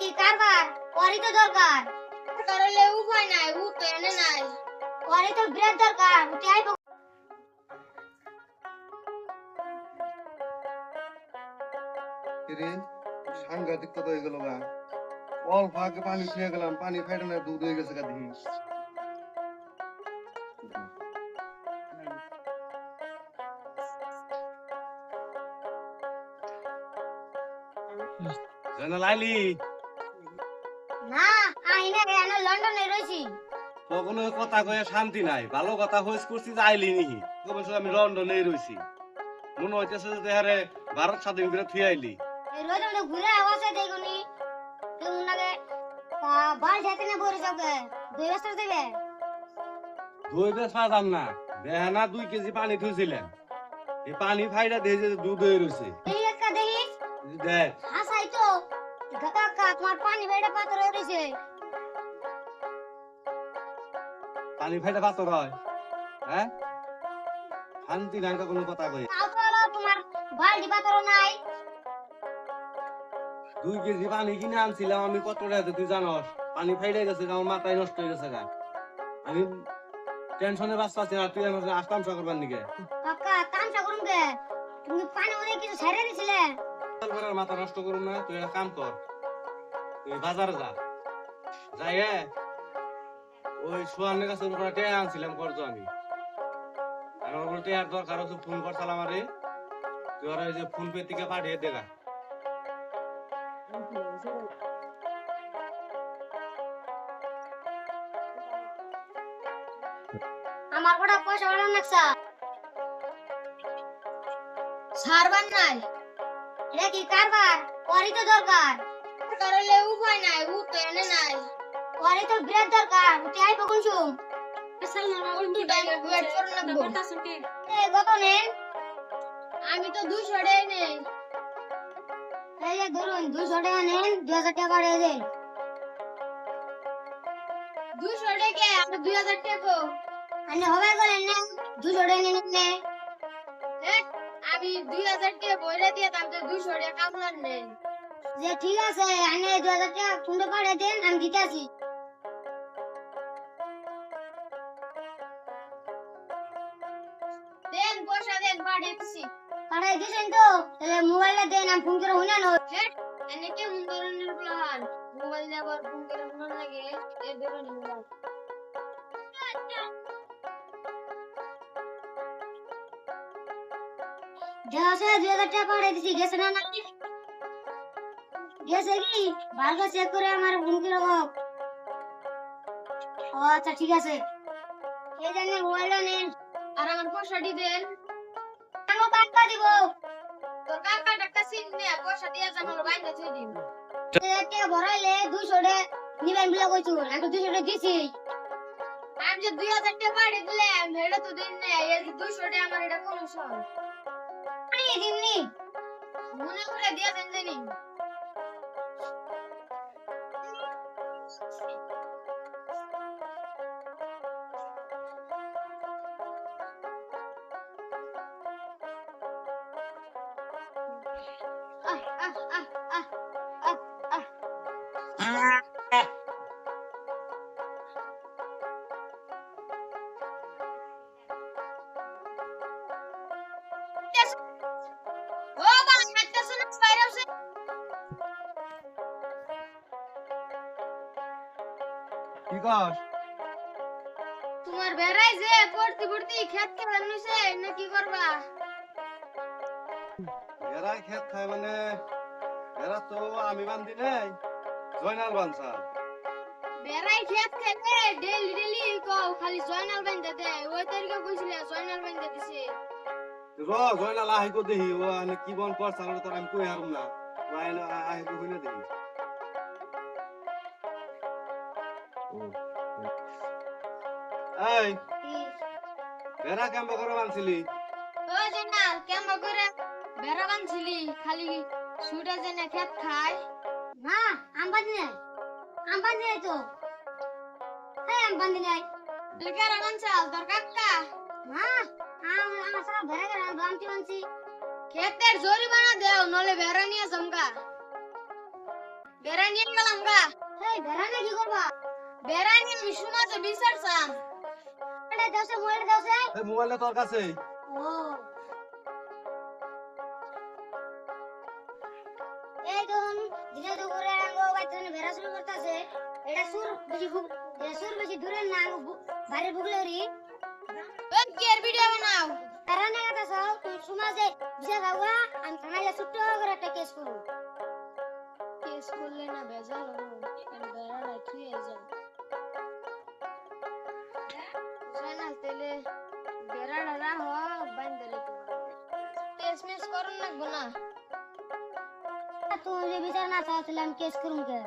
কি কারবার? ওরই তো দরকার। কারণে উপায় নাই উ তো এনে নাই। ওরই তো বিরাট দরকার উঠে আইব। রে সাংঘাতিক কথা হয়ে গেল গা। অল্প আগে পানি ছুঁয়ে গেলাম পানি ফেটে না দুধ হয়ে গেছে গা দেখি আইলি না আইনে রে আমি লন্ডনে রইছি? কখনো কথা কয়ে শান্তি নাই। ভালো কথা হইস করছি যে আইলি নিহি। কবে শুধু আমি লন্ডনে রইছি। মনে হইতেছে যে হারে ভারত স্বাধীন করে থুই আইলি। এই ঘুরে আওয়াজে দেখুনি তুমি নাকে বাল যেতে না বরে যাবে দুই বছর দেবে দুই বেশ পাতাম না। দেহানা দুই কেজি পানি থুইছিলেন। এই পানি ফাইটা দিয়ে যে দুধ হয়ে রয়েছে এই একটা দেখিস? দেখ। হাসাই তো। কাকা তোমার পানি বেড়ে পাথর রয়েছে পানি ফাইটা পাতর হয়। হ্যাঁ? শান্তি নাই কোনো কথা কই তাও তো হলো তোমার বালতি পাথর নাই। দুই কেজি পানি কিনে আনছিলাম আমি কত টাকা তুই জানস? পানি ফাইডে গেছে আমার মাথায় নষ্ট হয়ে গেছে গা। আমি টেনশনে বাঁচতে পারছি না তুই আমার আসতাম করবার নিকে? কাকা তামসা করুন গে তুমি পানি মধ্যে কিছু ছেড়ে দিছিলে। করার মাথা নষ্ট করুন না, তুই একটা কাম কর। তুই বাজারে যা। যাই ওই সোয়ানের কাছে ওপরে টেয়া আনছিলাম করতো আমি। আর ওপরে টেয়ার দরকার হচ্ছে ফোন করছিলাম আমারে তুই ওরা ওই যে ফোন পে থেকে পাঠিয়ে দেখা আমার কটা পয়সা বাড়ান নাকসা। সারবার নাই। এটা কি কারবার ওরই তো দরকার কারণে উপায় নাই উ তো এনে নাই ওরই তো বিরাট দরকার উঠে আইব কোন সুম নেন আমি তো দুশো টাকা নেই এই যে ধরুন দুশো টাকা নেন দুই হাজার টাকা বাড়িয়ে দেন দুশো টাকা আর দুই হাজার টাকা আমি হবে করেন না দুশো টাকা দেখ, আমি দুই হাজার টাকা বইলে দিয়ে তাম তো দুশো টাকা কামলার নেই। যে ঠিক আছে আমি দুই হাজার টাকা ফোনটা পাঠিয়ে দেন আমি দিতে আসি দেন পয়সা দেন পাঠিয়ে দিছি। পাঠিয়ে দিয়েছেন তো? তাহলে মোবাইলটা দেন আমি ফোন করে শুনে নেব। হেট, এনে কেমন ধরনের প্লান মোবাইল দিয়ে আবার ফোন করে ফোন লাগে এর ধরনের মোবাইল। দেখা আছে দুই হাজার টাকা পাঠিয়ে গেছে না না গেছে কি? চেক করে আমার ফোন করে হোক ও আচ্ছা ঠিক আছে। এই জানি মোবাইলটা নেন আর আমার পয়সাটি টাকা সিন নে পয়সা আমি তো দুইশো টাকা দিছি। আমি যে দুই হাজার টাকা পাঠিয়ে দিলাম, এটা তো আমার এটা সব মনে করে দিয়ে দেন জানি আহ আহ আহ আহ আহ আহ কি কর তোমার বেড়াই যে পড়তি পড়তি খেত খেলাম নিছে না কি করবা? এরা খেত খায় মানে? এরা তো আমি বান্ধি নাই জয়নাল বানসা বেড়াই খেত খেলে ডেলি ডেলি কও খালি জয়নাল বাইন্দা দে ওই তারিখে কইছিলে জয়নাল বাইন্দা দিছে। র জয়নাল আহি কো দেহি ও কি বন কর সারা তোর আমি কই হারুম না। আহি কো হইনা দেহি। এই বেড়া কেমন করে বানছিলি? ও জয়নাল কেমন করে বেড়া বানছিলি? খালি সুটা জেনে খেত খায়। না আম বান্ধি নাই। আম বান্ধি নাই তো? হ্যাঁ আম বান্ধি নাই। লেকারা বানছাল তোর কাকা না আম আমার সারা ভরে গেল বামটি বানছি? খেতের জরিমানা দেও নলে বেড়া নিয়ে বেড়া নিয়ে গেলাম গা। এই বেড়ানে কি করবা? বেড়া নিয়ে আমি সমাজে এটা দাওছে মোবাইল দাওছে এই মোবাইলটা তোর কাছে ও। এই তখন দিনে দুপুরে আঙ্গো বাইতনে বেড়া শুরু করতেছে। এটা সুর বেশি খুব সুর বেশি দূরে না আঙ্গো বু- বাইরে বুকলেরি ওই কি এর ভিডিও বানাও? কারণ এটা সব তুই সমাজে বিচার গাওয়া আমি থানায় ছোট্ট করে একটা কেস করব। কেস করলে না বেজাল আমি বেড়া রাখি যাও করুন লাগবো না তুই যে বিচার না চাও তাহলে আমি কেস করুম কে